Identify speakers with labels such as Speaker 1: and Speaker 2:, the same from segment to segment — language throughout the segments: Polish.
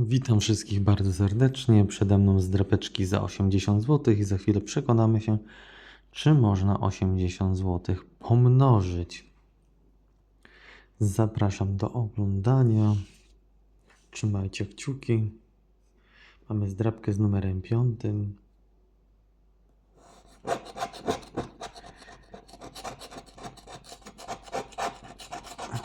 Speaker 1: Witam wszystkich bardzo serdecznie. Przede mną zdrapeczki za 80 zł i za chwilę przekonamy się, czy można 80 zł pomnożyć. Zapraszam do oglądania. Trzymajcie kciuki. Mamy zdrapkę z numerem 5.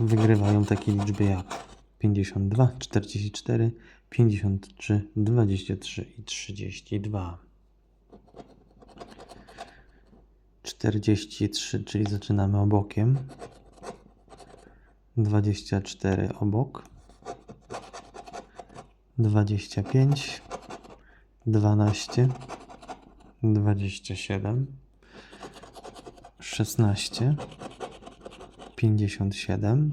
Speaker 1: Wygrywają takie liczby jak 52, 44, 53, 23 i 32. 43, czyli zaczynamy obokiem. 24 obok. 25, 12, 27, 16, 57,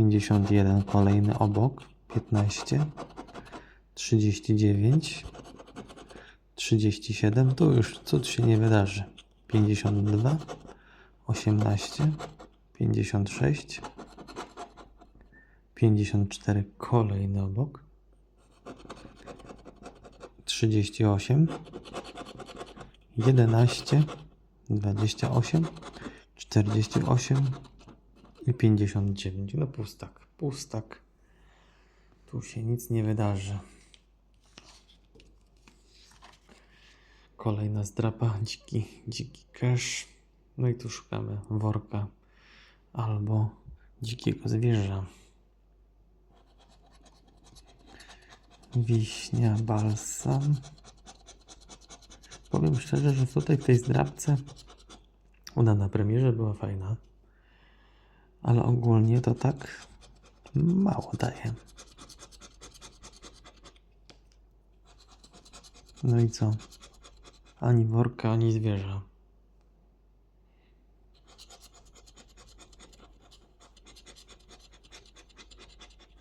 Speaker 1: 51 kolejny obok, 15, 39, 37, tu już cud się nie wydarzy, 52, 18, 56, 54 kolejny obok, 38, 11, 28, 48, i 59. No pustak, pustak. Tu się nic nie wydarzy. Kolejna zdrapa, dziki, dziki cash. No i tu szukamy worka albo dzikiego zwierza. Wiśnia, balsam. Powiem szczerze, że tutaj w tej zdrabce ona na premierze była fajna ale ogólnie to tak mało daje. No i co? Ani worka, ani zwierza.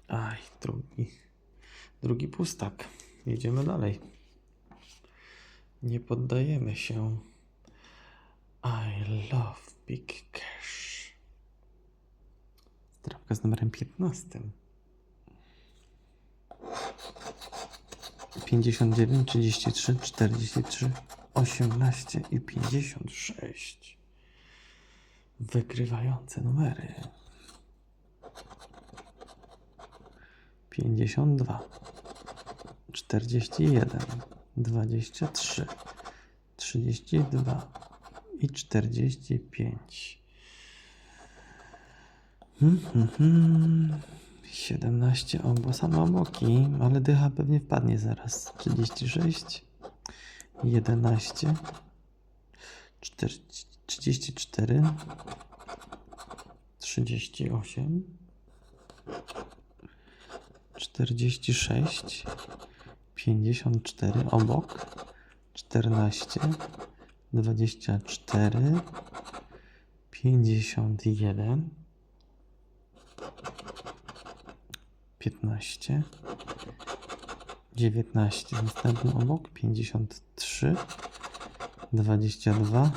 Speaker 1: Aj, drugi. Drugi pustak. Jedziemy dalej. Nie poddajemy się. I love big cash. Strawka z numerem 15. 59, 33, 43, 18 i 56. Wygrywające numery. 52, 41, 23, 32 i 45. Hmm, hmm, hmm. 17 obo, same oboki, ale dycha pewnie wpadnie zaraz. 36, 11, 40, 34, 38, 46, 54 obok, 14, 24, 51, 15, 19, następny obok, 53, 22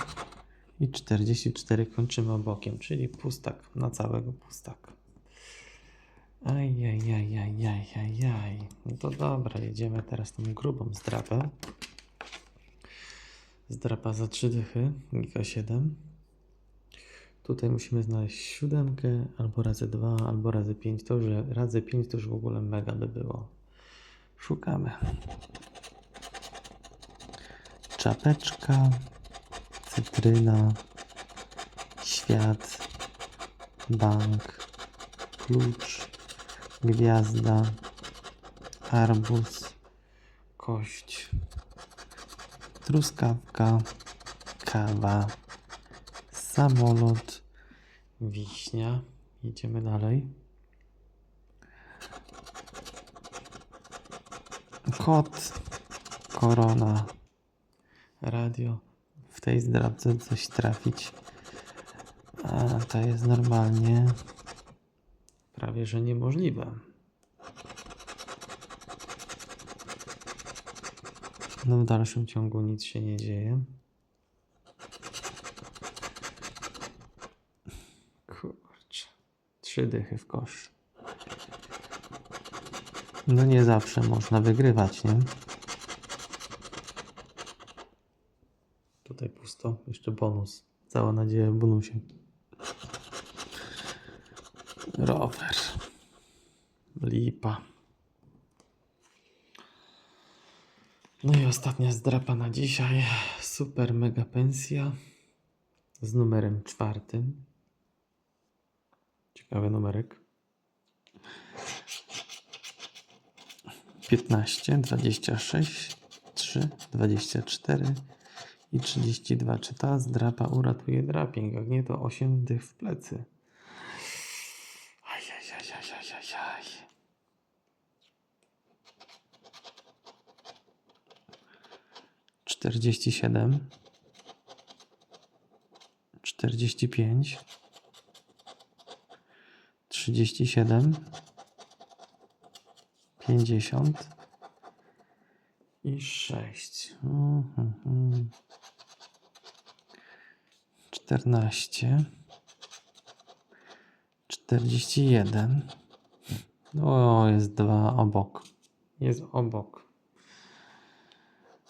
Speaker 1: i 44 kończymy obokiem, czyli pustak na całego pustaka. Ajajajajajajaj. No to dobra, jedziemy teraz tą grubą zdrapę. Zdrapa za 3 dychy, giga 7. Tutaj musimy znaleźć siódemkę, albo razy 2, albo razy 5. To już razy 5 to już w ogóle mega by było. Szukamy. Czapeczka, cytryna, świat, bank, klucz, gwiazda, arbuz, kość, truskawka, kawa, samolot, wiśnia. Jedziemy dalej. Kot, korona, radio. W tej zdrabce coś trafić. A to jest normalnie prawie że niemożliwe. No w dalszym ciągu nic się nie dzieje. Trzy dychy w kosz. No nie zawsze można wygrywać, nie? Tutaj pusto. Jeszcze bonus. Cała nadzieja w bonusie. Rower. Lipa. No i ostatnia zdrapa na dzisiaj. Super mega pensja z numerem czwartym. Ciekawy numerek. 15, 26, 3, 24 i 32. Czy ta zdrapa uratuje draping? Jak nie, to 8 dych w plecy. Czterdzieści siedem, czterdzieści pięć, trzydzieści siedem, pięćdziesiąt i sześć. Mhm. Czternaście, czterdzieści jeden. O, jest dwa obok. Jest obok.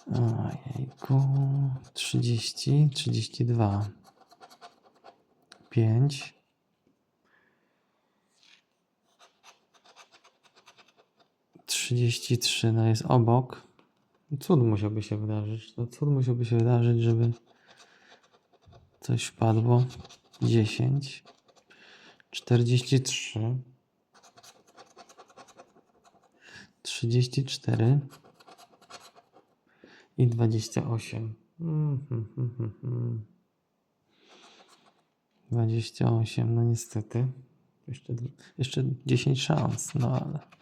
Speaker 1: Ojejku. Trzydzieści, trzydzieści dwa. Pięć. Trzydzieści trzy, no jest obok. Cud musiałby się wydarzyć. No cud musiałby się wydarzyć, żeby coś wpadło. Dziesięć. Czterdzieści trzy. Trzydzieści cztery. I dwadzieścia osiem. Mhm, mhm, mhm. Dwadzieścia osiem, no niestety. Jeszcze, jeszcze 10 szans, no ale.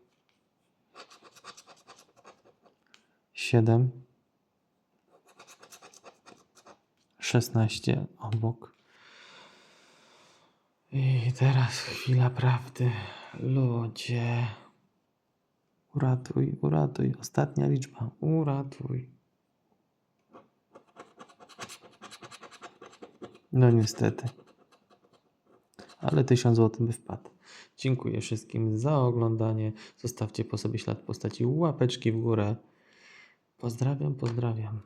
Speaker 1: 7. 16 obok. I teraz chwila prawdy. Ludzie. Uratuj, uratuj. Ostatnia liczba. Uratuj. No niestety. Ale 1000 zł by wpadł. Dziękuję wszystkim za oglądanie. Zostawcie po sobie ślad postaci łapeczki w górę. Pozdrawiam, pozdrawiam.